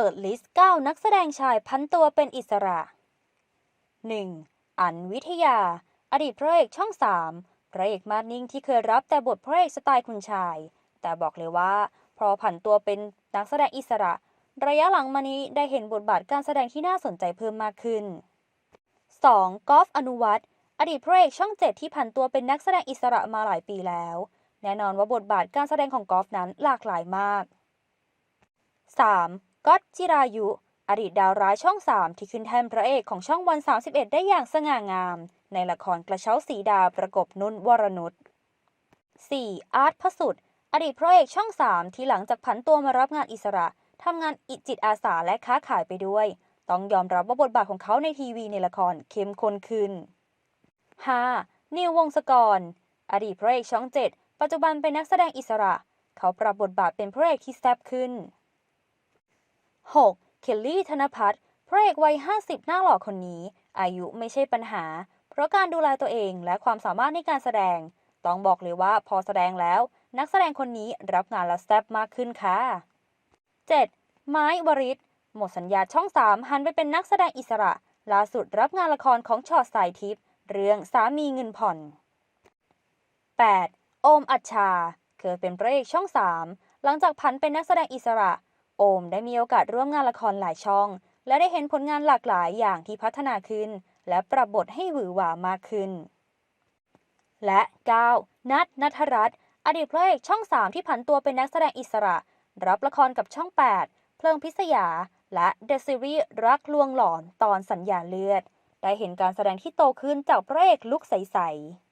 เปิดลิสต์ 9 นักแสดงชายพันตัวเป็นอิสระ 1. อันวิทยา อดีตพระเอกช่อง 3 พระเอกมาดนิ่งที่เคยรับแต่บทพระเอกสไตล์คุณชาย แต่บอกเลยว่า พอผันตัวเป็นนักแสดงอิสระ ระยะหลังมานี้ได้เห็นบทบาทการแสดงที่น่าสนใจเพิ่มมากขึ้น 2. กอล์ฟอนุวัตรอดีตพระเอกช่อง 7 ที่ผันตัวเป็นนักแสดงอิสระมาหลายปีแล้ว แน่นอนว่าบทบาทการแสดงของกอล์ฟนั้นหลากหลายมาก 3. ก๊อตจิรายุ อดีตดาวร้ายช่อง 3 ที่ขึ้นแทนพระเอกของช่องวัน 31 ได้อย่างสง่างาม ในละครกระเช้าสีดาประกบนุ่นวรนุช 4. อาร์ตพสุดอดีตพระเอกช่อง 3 ที่หลังจากผันตัวมารับงานอิสระทำงานอิจิตอาสาและค้าขายไปด้วย ต้องยอมรับว่าบทบาทของเขาในทีวีในละครเข้มข้นขึ้น 5. นิววงศกร อดีตพระเอกช่อง 7 ปัจจุบันเป็นนักแสดงอิสระ เขาปรับบทบาทเป็นพระเอกที่แซ่บขึ้น 6. เคลลี่ธนพัฒน์พระเอกวัย 50 หน้าหล่อคนนี้ อายุไม่ใช่ปัญหา เพราะการดูแลตัวเองและความสามารถในการแสดง ต้องบอกเลยว่าพอแสดงแล้ว นักแสดงคนนี้รับงานแล้วแซ่บมากขึ้นค่ะ 7. ไม้วริศหมดสัญญาช่อง 3 หันไปเป็นนักแสดงอิสระ ล่าสุดรับงานละครของชอดสายทิพย์เรื่องสามีเงินผ่อน 8. โอมอัชชา เคยเป็นพระเอกช่อง 3 หลังจากผันเป็นนักแสดงอิสระ โอมได้มีโอกาสร่วมงานละครหลายช่อง และได้เห็นผลงานหลากหลายอย่างที่พัฒนาขึ้น และปรับบทให้หวือหวามากขึ้น และ 9. นัทนัทรัตน์อดีตพระเอกช่อง 3 ที่ผันตัวเป็นนักแสดงอิสระ รับละครกับช่อง 8 เพลิงพิศยา และเดอะซีรีส์รักลวงหลอนตอนสัญญาเลือด ได้เห็นการแสดงที่โตขึ้นจากพระเอกลุกใสๆ